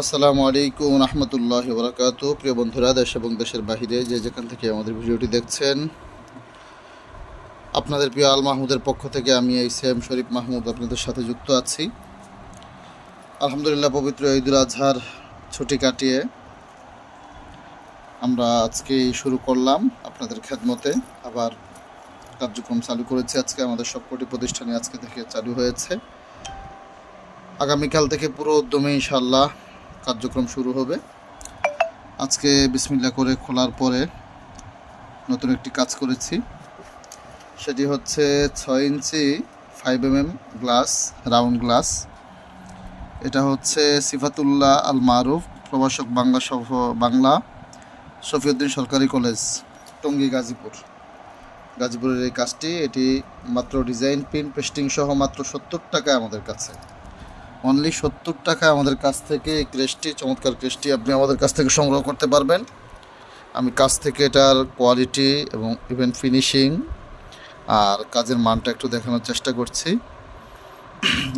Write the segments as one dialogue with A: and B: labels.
A: আসসালামু আলাইকুম রহমতুল্লাহ বরাকাত প্রিয় বন্ধুরা, দেশ এবং দেশের বাহিরে যে যেখান থেকে আমাদের ভিডিওটি দেখছেন, আপনাদের প্রিয় আল মাহমুদের পক্ষ থেকে আমি এই সেম শরীফ মাহমুদ আপনাদের সাথে যুক্ত আছি। আলহামদুলিল্লাহ, পবিত্র ঈদুল আজহার ছুটি কাটিয়ে আমরা আজকে শুরু করলাম আপনাদের খেদমতে। আবার কার্যক্রম চালু করেছি আজকে। আমাদের সবকটি প্রতিষ্ঠানে আজকে থেকে চালু হয়েছে। আগামীকাল থেকে পুরো উদ্যমে ইনশাল্লাহ কার্যক্রম শুরু হবে। আজকে বিসমিল্লা করে খোলার পরে নতুন একটি কাজ করেছি। সেটি হচ্ছে ছয় ইঞ্চি five M M glass round glass এটা হচ্ছে সিফাতুল্লাহ আল মারুফ প্রভাষক বাংলা সফ বাংলা, শফিউদ্দিন সরকারি কলেজ, টঙ্গী, গাজীপুর। গাজীপুরের এই কাজটি, এটি মাত্র ডিজাইন প্রিন্ট পেস্টিং সহ মাত্র সত্তর টাকায় আমাদের কাছে। অনলি সত্তর টাকায় আমাদের কাছ থেকে এই ক্রেসটি চমৎকার ক্রেসটি আপনি আমাদের কাছ থেকে সংগ্রহ করতে পারবেন। আমি কাছ থেকে এটার কোয়ালিটি এবং ইভেন ফিনিশিং আর কাজের মানটা একটু দেখানোর চেষ্টা করছি।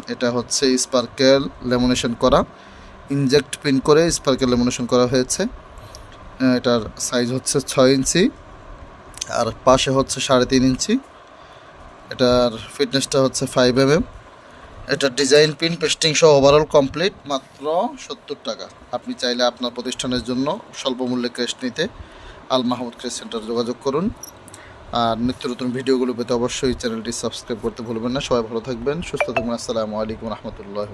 A: এটা হচ্ছে স্পার্কেল লেমিনেশন করা। ইনজেক্ট পিন করে স্পার্কেল লেমিনেশন করা হয়েছে। এটার সাইজ হচ্ছে ছয় ইঞ্চি আর পাশে হচ্ছে সাড়ে তিন ইঞ্চি। এটার ফিটনেসটা হচ্ছে ফাইভ এম এম এটা ডিজাইন পিন পেস্টিং সহ ওভারঅল কমপ্লিট মাত্র সত্তর টাকা। আপনি চাইলে আপনার প্রতিষ্ঠানের জন্য স্বল্প মূল্যে ক্রেস্ট নিতে আল মাহমুদ ক্রেস্ট সেন্টার যোগাযোগ করুন। আর নিত্য নতুন ভিডিওগুলো পেতে অবশ্যই চ্যানেলটি সাবস্ক্রাইব করতে ভুলবেন না। সবাই ভালো থাকবেন, সুস্থ থাকবেন। আসসালামু আলাইকুম রহমতুল্লাহ